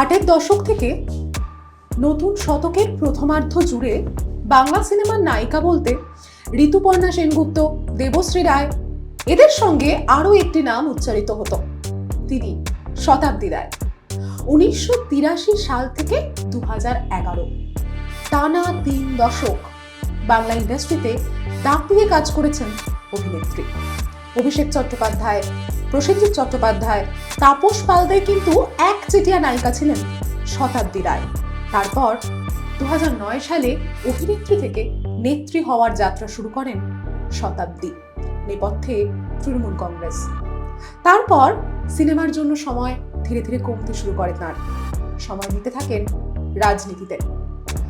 আটের দশক থেকে নতুন শতকের প্রথমার্ধ জুড়ে বাংলা সিনেমার নায়িকা বলতে ঋতুপর্ণা সেনগুপ্ত, দেবশ্রী রায়, এদের সঙ্গে আরও একটি নাম উচ্চারিত হতো, তিনি শতাব্দী রায়, উনিশশো তিরাশি সাল থেকে দু এগারো। টানা তিন দশক বাংলা ইন্ডাস্ট্রিতে ডাক দিয়ে কাজ করেছেন অভিনেত্রী। অভিষেক চট্টোপাধ্যায়। প্রসেনজিৎ চট্টোপাধ্যায়। তাপস পালদের কিন্তু এক চেটিয়া নায়িকা ছিলেন শতাব্দী রায়। তারপর দু হাজার নয় সালে অভিনেত্রী থেকে নেত্রী হওয়ার যাত্রা শুরু করেন শতাব্দী, নেপথ্যে তৃণমূল কংগ্রেস। তারপর সিনেমার জন্য সময় ধীরে ধীরে কমতে শুরু করে তাঁর। সময় নিতে থাকেন রাজনীতিতে।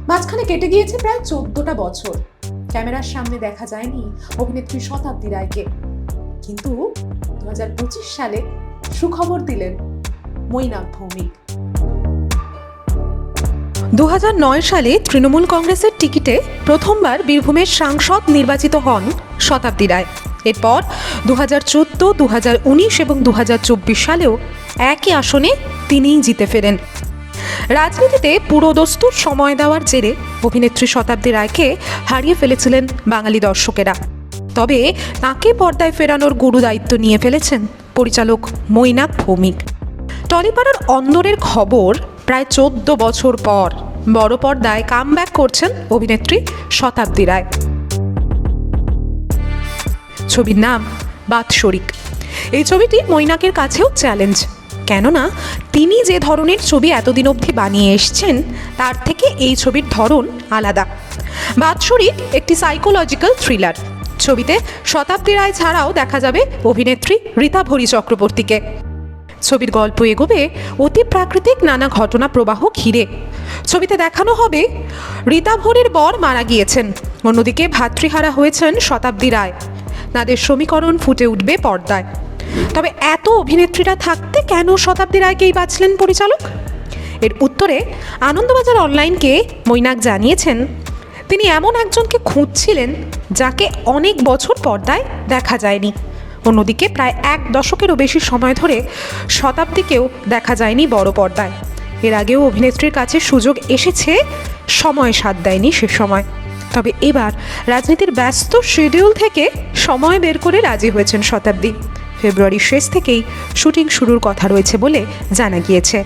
মাঝখানে কেটে গিয়েছে প্রায় চোদ্দটা বছর। ক্যামেরার সামনে দেখা যায়নি অভিনেত্রী শতাব্দী রায়কে। কিন্তু দু সালে সুখবর দিলেন মৈনাক ভৌমিক। দুহাজার নয় সালে তৃণমূল কংগ্রেসের টিকিটে প্রথমবার বীরভূমের সাংসদ নির্বাচিত হন শতাব্দী রায়। এরপর দু হাজার চোদ্দ দু হাজার উনিশ এবং দু হাজার চব্বিশ সালেও একই আসনে তিনিই জিতে ফেরেন। রাজনীতিতে পুরোদস্তুর সময় দেওয়ার জেরে অভিনেত্রী শতাব্দী রায়কে হারিয়ে ফেলেছিলেন বাঙালি দর্শকেরা। তবে তাকে পর্দায় ফেরানোর গুরু দায়িত্ব নিয়ে ফেলেছেন পরিচালক মৈনাক ভৌমিক। টলিপাড়ার অন্দরের খবর প্রায় চোদ্দ বছর পর বড় পর্দায় কাম করছেন অভিনেত্রী শতাব্দী রায়। ছবির নাম বাৎসরিক। এই ছবিটি মৈনাকের কাছেও চ্যালেঞ্জ। কেননা তিনি যে ধরনের ছবি এতদিন অবধি বানিয়ে এসছেন, তার থেকে এই ছবির ধরন আলাদা। বাৎসরিক একটি সাইকোলজিক্যাল থ্রিলার ছবিতে শতাব্দী রায় ছাড়াও দেখা যাবে অভিনেত্রী রীতা ভরি চক্রবর্তীকে। ছবির গল্প এগোবে অতি প্রাকৃতিক নানা ঘটনা প্রবাহ ঘিরে। ছবিতে দেখানো হবে রীতা ভরির বর মারা গিয়েছেন। অন্যদিকে ভাতৃহারা হয়েছেন শতাব্দী রায়। তাদের সমীকরণ ফুটে উঠবে পর্দায়। তবে এত অভিনেত্রীরা থাকতে কেন শতাব্দী রায়কেই বাঁচলেন পরিচালক? এর উত্তরে আনন্দবাজার অনলাইনকে মৈনাক জানিয়েছেন তিনি এমন একজনকে খুঁজছিলেন যাকে অনেক বছর পর্দায় দেখা যায়নি। অন্যদিকে প্রায় এক দশকেরও বেশি সময় ধরে শতাব্দীকেও দেখা যায়নি বড় পর্দায়। এর আগেও অভিনেত্রীর কাছে সুযোগ এসেছে, সময় সাথ দেয়নি সে সময়। তবে এবার রাজনীতির ব্যস্ত শিডিউল থেকে সময় বের করে রাজি হয়েছেন শতাব্দী। ফেব্রুয়ারির শেষ থেকেই শুটিং শুরুর কথা রয়েছে বলে জানা গিয়েছে।